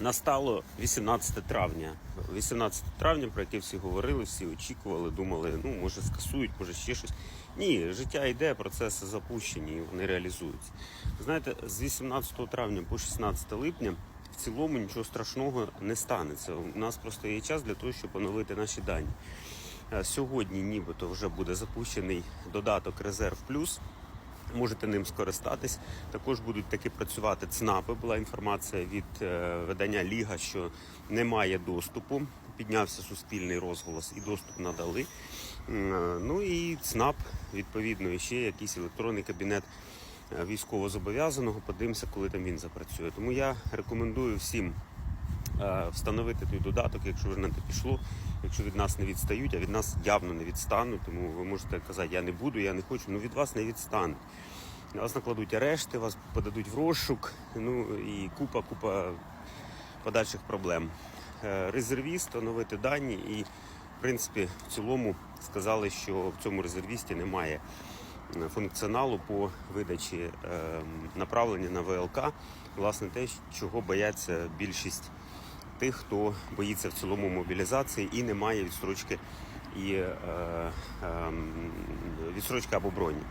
Настало 18 травня. 18 травня, про яке всі говорили, всі очікували, думали, ну може скасують, може ще щось. Ні, життя йде, процеси запущені, і вони реалізуються. Знаєте, з 18 травня по 16 липня в цілому нічого страшного не станеться. У нас просто є час для того, щоб оновити наші дані. Е, Сьогодні, нібито, вже буде запущений додаток Резерв Плюс. Можете ним скористатись. Також будуть таки працювати ЦНАПи. Була інформація від е, видання Ліга, що немає доступу. Піднявся суспільний розголос і доступ надали. Е, Ну і ЦНАП, відповідно, і ще якийсь електронний кабінет е, військовозобов'язаного. Подивимося, коли там він запрацює. Тому я рекомендую всім встановити той додаток, якщо вже на те пішло, якщо від нас не відстають, а від нас явно не відстануть, тому ви можете казати, я не буду, я не хочу, ну від вас не відстануть. Вас накладуть арешти, вас подадуть в розшук, ну і купа, купа подальших проблем. Е, Резервіст, оновити дані і, в принципі, в цілому сказали, що в цьому резервісті немає е, функціоналу по видачі е, направлення на ВЛК. Власне, те, чого бояться більшість тих, хто боїться в цілому мобілізації і не має відстрочки і е, е, відстрочки або броні.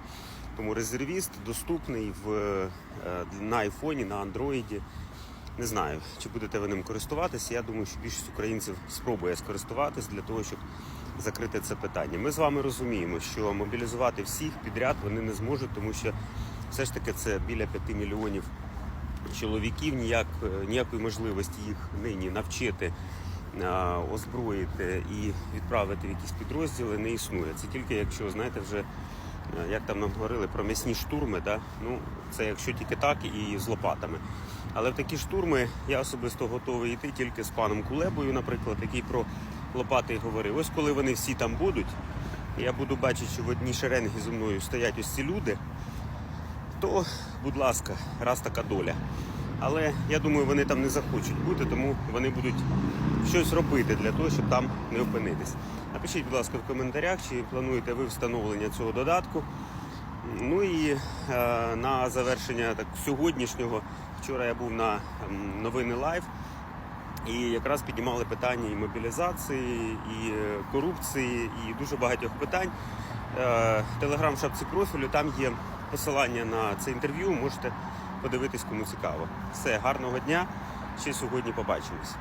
Тому резервіст доступний в, е, на айфоні, на андроїді. Не знаю, чи будете ви ним користуватися. Я думаю, що більшість українців спробує скористуватись для того, щоб закрити це питання. Ми з вами розуміємо, що мобілізувати всіх підряд вони не зможуть, тому що все ж таки це біля 5 мільйонів чоловіків. Ніяк, ніякої можливості їх нині навчити, озброїти і відправити в якісь підрозділи не існує. Це тільки якщо знаєте вже. е, Як там нам говорили про м'ясні штурми, да? ну це якщо тільки так і з лопатами. Але в такі штурми я особисто готовий йти тільки з паном Кулебою, наприклад, який про лопати говорив. Ось коли вони всі там будуть, я буду бачити, що в одній шеренгі зі мною стоять ось ці люди, то, будь ласка, раз така доля. Але я думаю, вони там не захочуть бути, тому вони будуть щось робити для того, щоб там не опинитись. Напишіть, будь ласка, в коментарях, чи плануєте ви встановлення цього додатку. Ну і е, на завершення так, сьогоднішнього, вчора я був на новини лайв. І якраз піднімали питання і мобілізації, і е, корупції, і дуже багатьох питань. Е, Телеграм шапці профілю, там є посилання на це інтерв'ю, можете подивитись, кому цікаво. Все, гарного дня. Ще сьогодні побачимось.